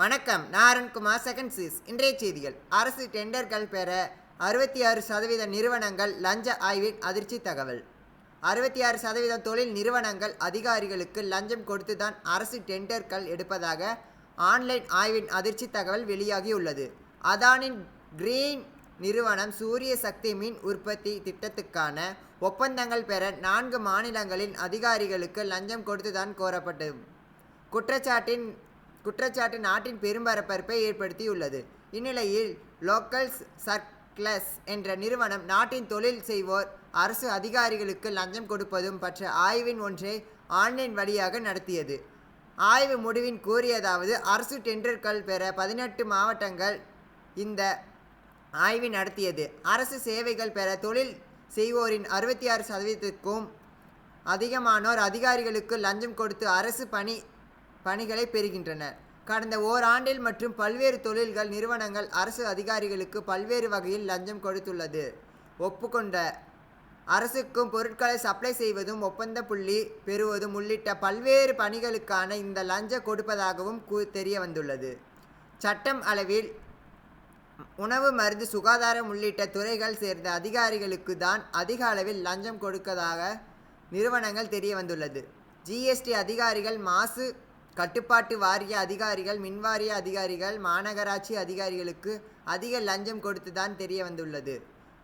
வணக்கம். நான் Arunkumar second cheese இன்றைய செய்திகள். அரசு டெண்டர்கள் பெற அறுபத்தி ஆறு சதவீத நிறுவனங்கள் லஞ்ச ஆய்வின் அதிர்ச்சி தகவல். அறுபத்தி ஆறு சதவீதம் தொழில் நிறுவனங்கள் அதிகாரிகளுக்கு லஞ்சம் கொடுத்துதான் அரசு டெண்டர்கள் எடுப்பதாக ஆன்லைன் ஆய்வின் அதிர்ச்சி தகவல் வெளியாகியுள்ளது. அதானின் கிரீன் நிறுவனம் சூரிய சக்தி மின் உற்பத்தி திட்டத்துக்கான ஒப்பந்தங்கள் பெற நான்கு மாநிலங்களின் அதிகாரிகளுக்கு லஞ்சம் கொடுத்துதான் கோரப்பட்டது. குற்றச்சாட்டின் குற்றச்சாட்டு நாட்டின் பெரும் பரபரப்பை ஏற்படுத்தியுள்ளது. இந்நிலையில் லோக்கல்ஸ் சர்க்ளஸ் என்ற நிறுவனம் நாட்டின் தொழில் செய்வோர் அரசு அதிகாரிகளுக்கு லஞ்சம் கொடுப்பதும் பற்ற ஆய்வின் ஒன்றை ஆன்லைன் வழியாக நடத்தியது. ஆய்வு முடிவின் கூறியதாவது அரசு டெண்டர்கள் பெற பதினெட்டு மாவட்டங்கள் இந்த ஆய்வு நடத்தியது. அரசு சேவைகள் பெற தொழில் செய்வோரின் அறுபத்தி ஆறு சதவீதத்துக்கும் அதிகமானோர் அதிகாரிகளுக்கு லஞ்சம் கொடுத்து அரசு பணி பணிகளை பெறுகின்றனர் கடந்த ஓராண்டில் மற்றும் பல்வேறு தொழில்கள் நிறுவனங்கள் அரசு அதிகாரிகளுக்கு பல்வேறு வகையில் லஞ்சம் கொடுத்துள்ளது. ஒப்புக்கொண்ட அரசுக்கும் பொருட்களை சப்ளை செய்வதும் ஒப்பந்த புள்ளி பெறுவதும் உள்ளிட்ட பல்வேறு பணிகளுக்கான இந்த லஞ்ச கொடுப்பதாகவும் கூ தெரிய வந்துள்ளது சட்டம் அளவில் உணவு மருந்து சுகாதாரம் உள்ளிட்ட துறைகள் சேர்ந்த அதிகாரிகளுக்கு தான் அதிக அளவில் லஞ்சம் கொடுக்கதாக நிறுவனங்கள் தெரிய வந்துள்ளது ஜிஎஸ்டி அதிகாரிகள் மாசு கட்டுப்பாட்டு வாரிய அதிகாரிகள் மின்வாரிய அதிகாரிகள் மாநகராட்சி அதிகாரிகளுக்கு அதிக லஞ்சம் கொடுத்துதான் தெரிய வந்துள்ளது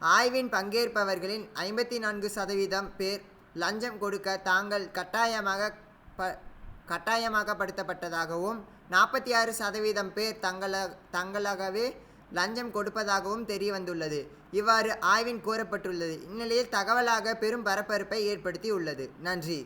ஆய்வின் பங்கேற்பவர்களின் ஐம்பத்தி நான்கு சதவீதம் பேர் லஞ்சம் கொடுக்க தாங்கள் கட்டாயமாக ப கட்டாயமாகப்படுத்தப்பட்டதாகவும் நாற்பத்தி ஆறு சதவீதம் பேர் தங்கள தங்களாகவே லஞ்சம் கொடுப்பதாகவும் தெரிய வந்துள்ளது இவ்வாறு ஆய்வின் கூறப்பட்டுள்ளது. இந்நிலையில் தகவலாக பெரும் பரபரப்பை ஏற்படுத்தி உள்ளது நன்றி.